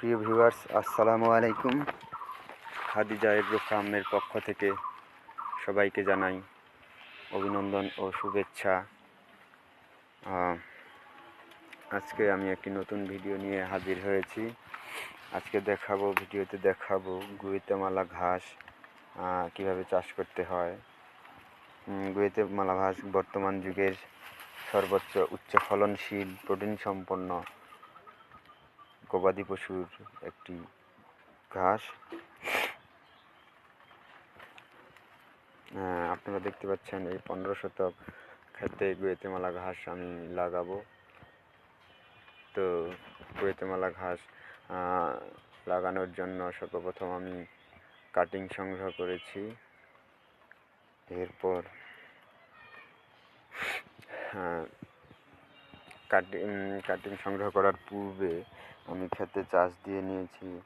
প্রিয় ভিউয়ার্স, আসসালামু আলাইকুম। খাদিজা এগ্রো ফার্মের পক্ষ থেকে সবাইকে জানাই অভিনন্দন ও শুভেচ্ছা। আজকে আমি একটি নতুন ভিডিও নিয়ে হাজির হয়েছি। আজকে দেখাবো, ভিডিওতে দেখাবো গুয়েতেমালা ঘাস কীভাবে চাষ করতে হয়। গুয়েতেমালা ঘাস বর্তমান যুগের সর্বোচ্চ উচ্চ ফলনশীল প্রোটিন সম্পন্ন গবাদি পশুর একটি ঘাস। আপনারা দেখতে পাচ্ছেন এই পনেরো শতক খেতে গুয়েতেমালা ঘাস আমি লাগাবো। তো গুয়েতেমালা ঘাস লাগানোর জন্য সর্বপ্রথম আমি কাটিং সংগ্রহ করেছি। এরপর হ্যাঁ, কাটিং কাটিং সংগ্রহ করার পূর্বে আমি খেতে চাষ দিয়ে নিয়েছি।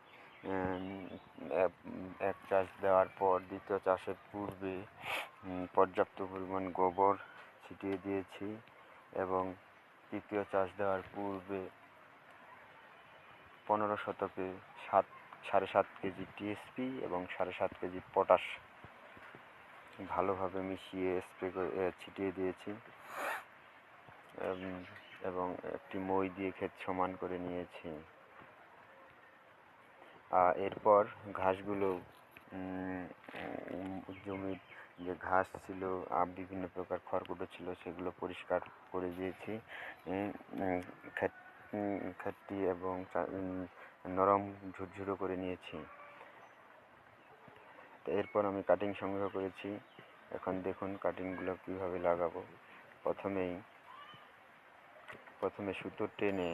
এক- চাষ দেওয়ার পর দ্বিতীয় চাষের পূর্বে পর্যাপ্ত পরিমাণ গোবর ছিটিয়ে দিয়েছি এবং তৃতীয় চাষ দেওয়ার পূর্বে পনেরো শতকে সাত, সাড়ে সাত কেজি টিএসপি এবং সাড়ে সাত কেজি পটাশ ভালোভাবে মিশিয়ে স্প্রে করে ছিটিয়ে দিয়েছি। এবং একটি মই দিয়ে ক্ষেত সমান করে নিয়েছি। এরপর ঘাসগুলো জমির যে ঘাস ছিল আহ, বিভিন্ন প্রকার খড়কুটো ছিল সেগুলো পরিষ্কার করে দিয়েছি। ক্ষেতটি এবং নরম ঝুরঝুরো করে নিয়েছি। এরপর আমি কাটিং সংগ্রহ করেছি। এখন দেখুন কাটিংগুলো কীভাবে লাগাবো। প্রথমেই প্রথমে সুতো টেনে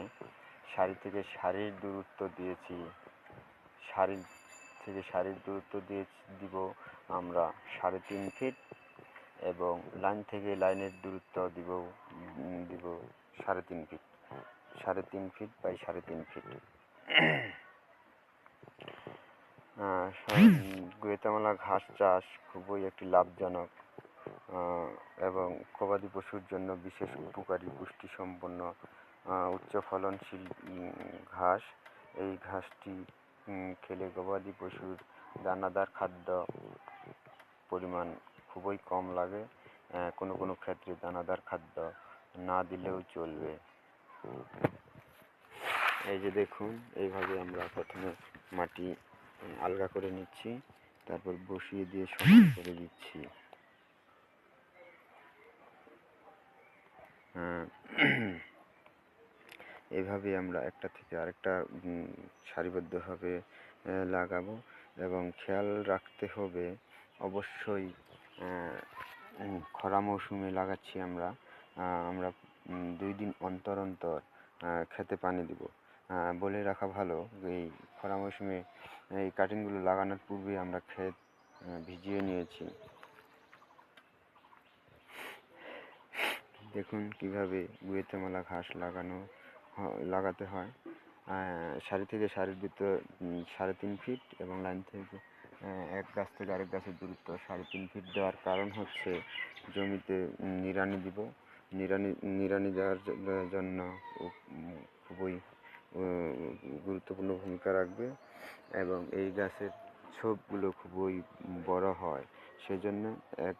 শাড়ি থেকে শাড়ির দূরত্ব দিয়েছি। শাড়ি থেকে শাড়ির দূরত্ব দিয়ে দিব আমরা সাড়ে তিন ফিট এবং লাইন থেকে লাইনের দূরত্ব দিব দিব সাড়ে তিন ফিট। সাড়ে তিন ফিট বাই সাড়ে তিন ফিট। গুয়েতামালা ঘাস চাষ খুবই একটি লাভজনক এবং গবাদি পশুর জন্য বিশেষ উপকারী পুষ্টি সম্পন্ন আহ, উচ্চ ফলনশীল ঘাস। এই ঘাসটি খেলে গবাদি পশুর দানাদার খাদ্য পরিমাণ খুবই কম লাগে। কোনো কোনো ক্ষেত্রে দানাদার খাদ্য না দিলেও চলবে। এই যে দেখুন এইভাবে আমরা প্রথমে মাটি আলগা করে নিচ্ছি তারপর বসিয়ে দিয়ে সমান করে দিচ্ছি। এভাবে আমরা একটা থেকে আরেকটা সারিবদ্ধভাবে লাগাবো এবং খেয়াল রাখতে হবে অবশ্যই খরা মৌসুমে লাগাচ্ছি আমরা আমরা দুই দিন অন্তর অন্তর খেতে পানি দিব। বলে রাখা ভালো, এই খরা মৌসুমে এই কাটিংগুলো লাগানোর পূর্বে আমরা ক্ষেত ভিজিয়ে নিয়েছি। দেখুন কীভাবে গুয়েতেমালা ঘাস লাগানো লাগাতে হয়। সারি থেকে সারির ভিতর সাড়ে তিন ফিট এবং লাইন থেকে এক গাছ থেকে আরেক গাছের দূরত্ব সাড়ে তিন ফিট দেওয়ার কারণ হচ্ছে জমিতে নিড়ানি দিব। নিড়ানি নিড়ানি দেওয়ার জন্য খুবই গুরুত্বপূর্ণ ভূমিকা রাখবে এবং এই গাছের ছোপগুলো খুবই বড় হয়। সেজন্য এক